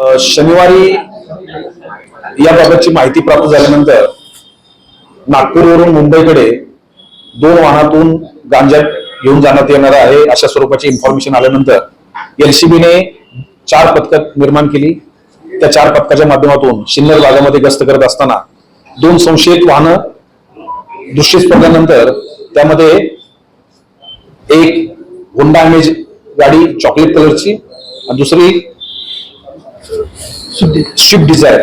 शनिवारी याबाबतची माहिती प्राप्त झाल्यानंतर नागपूरवरून मुंबईकडे दोन वाहनातून गांजा घेऊन जाण्यात येणार आहे अशा स्वरूपाची इन्फॉर्मेशन आल्यानंतर एलसीबीने चार पथकं निर्माण केली. त्या चार पथकाच्या माध्यमातून सिन्नर भागामध्ये गस्त करत असताना दोन संशयित वाहनं दृश्यस पडल्यानंतर त्यामध्ये एक होंडा इमेज गाडी चॉकलेट कलरची आणि दुसरी स्विफ्ट डिझायर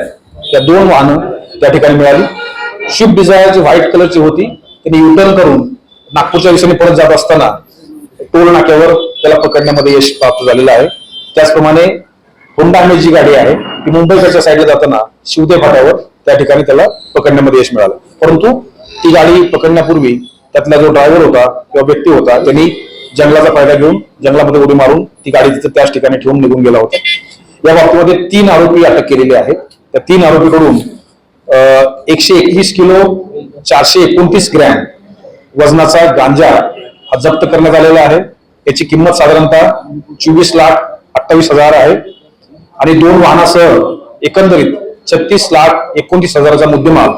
या दोन वाहनं त्या ठिकाणी मिळाली. स्विफ्ट डिझायर जी व्हाईट कलरची होती त्यांनी युटर्न करून नागपूरच्या दिशेने परत जात असताना टोल नाक्यावर त्याला पकडण्यामध्ये यश प्राप्त झालेलं आहे. त्याचप्रमाणे होंडा जी गाडी आहे ती मुंबईकडच्या साईडला जाताना शिवदे फाट्यावर त्या ठिकाणी त्याला पकडण्यामध्ये यश मिळालं. परंतु ती गाडी पकडण्यापूर्वी त्यातला जो ड्रायव्हर होता किंवा व्यक्ती होता त्यांनी जंगलाचा फायदा घेऊन जंगलामध्ये उडी मारून ती गाडी तिथं त्याच ठिकाणी ठेवून निघून गेला होता. या बाबतीमध्ये तीन आरोपी अटक केलेले आहेत. त्या तीन आरोपीकडून एकशे एकवीस किलो चारशे एकोणतीस ग्रॅम वजनाचा गांजा हा जप्त करण्यात आलेला आहे. याची किंमत साधारणतः चोवीस लाख अठ्ठावीस हजार आहे. आणि दोन वाहनासह एकंदरीत छत्तीस लाख एकोणतीस हजाराचा मुद्देमाल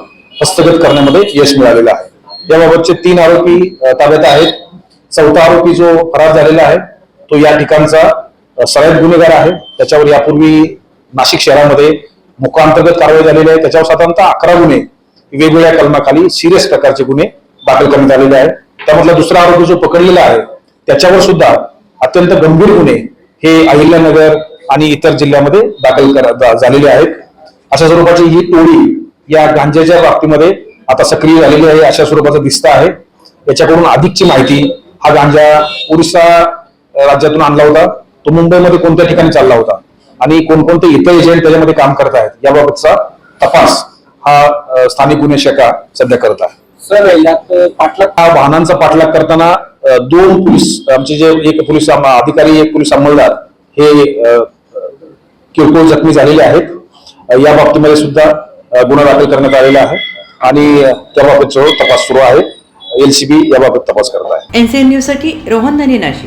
हस्तगत करण्यामध्ये यश मिळालेलं आहे. याबाबतचे तीन आरोपी ताब्यात आहेत. चौथा आरोपी जो फरार झालेला आहे तो या ठिकाणचा सराईत गुन्हेगार आहे. त्याच्यावर यापूर्वी नाशिक शहरामध्ये मुखांतर्गत कारवाई झालेली आहे. त्याच्यावर साधारणतः अकरा गुन्हे वेगवेगळ्या कलमाखाली सिरियस प्रकारचे गुन्हे दाखल करण्यात आलेले आहेत. त्यामधला दुसरा आरोपी जो पकडलेला आहे त्याच्यावर सुद्धा अत्यंत गंभीर गुन्हे हे अहिल्यानगर आणि इतर जिल्ह्यामध्ये दाखल जा- झालेले आहेत. अशा स्वरूपाची ही टोळी या गांजाच्या बाबतीमध्ये आता सक्रिय झालेली आहे अशा स्वरूपाचं दिसतं आहे. याच्याकडून अधिकची माहिती हा गांजा ओरिसा राज्यातून आणला होता. तो मुंबईमध्ये कोणत्या ठिकाणी चालला होता? आणि कोणकोणते इतर एजंट त्याच्यामध्ये काम करत आहेत? याबाबतचा तपास हा स्थानिक गुन्हे शाखा सध्या करत आहे. सर यात पाटला हा वाहनांचा पाठलाग करताना दोन पोलीस आमचे जे एक पोलीस अधिकारी एक पोलीस अंमलदार हे किरकोळ जखमी झालेले आहेत. या बाबतीमध्ये सुद्धा गुन्हा दाखल करण्यात आलेला आहे. आणि अ, त्याबाबत जो तपास सुरू आहे. एलसीबी याबाबत तपास करत आहे. एन सी एन न्यूजसाठी रोहन धनी नाशिक.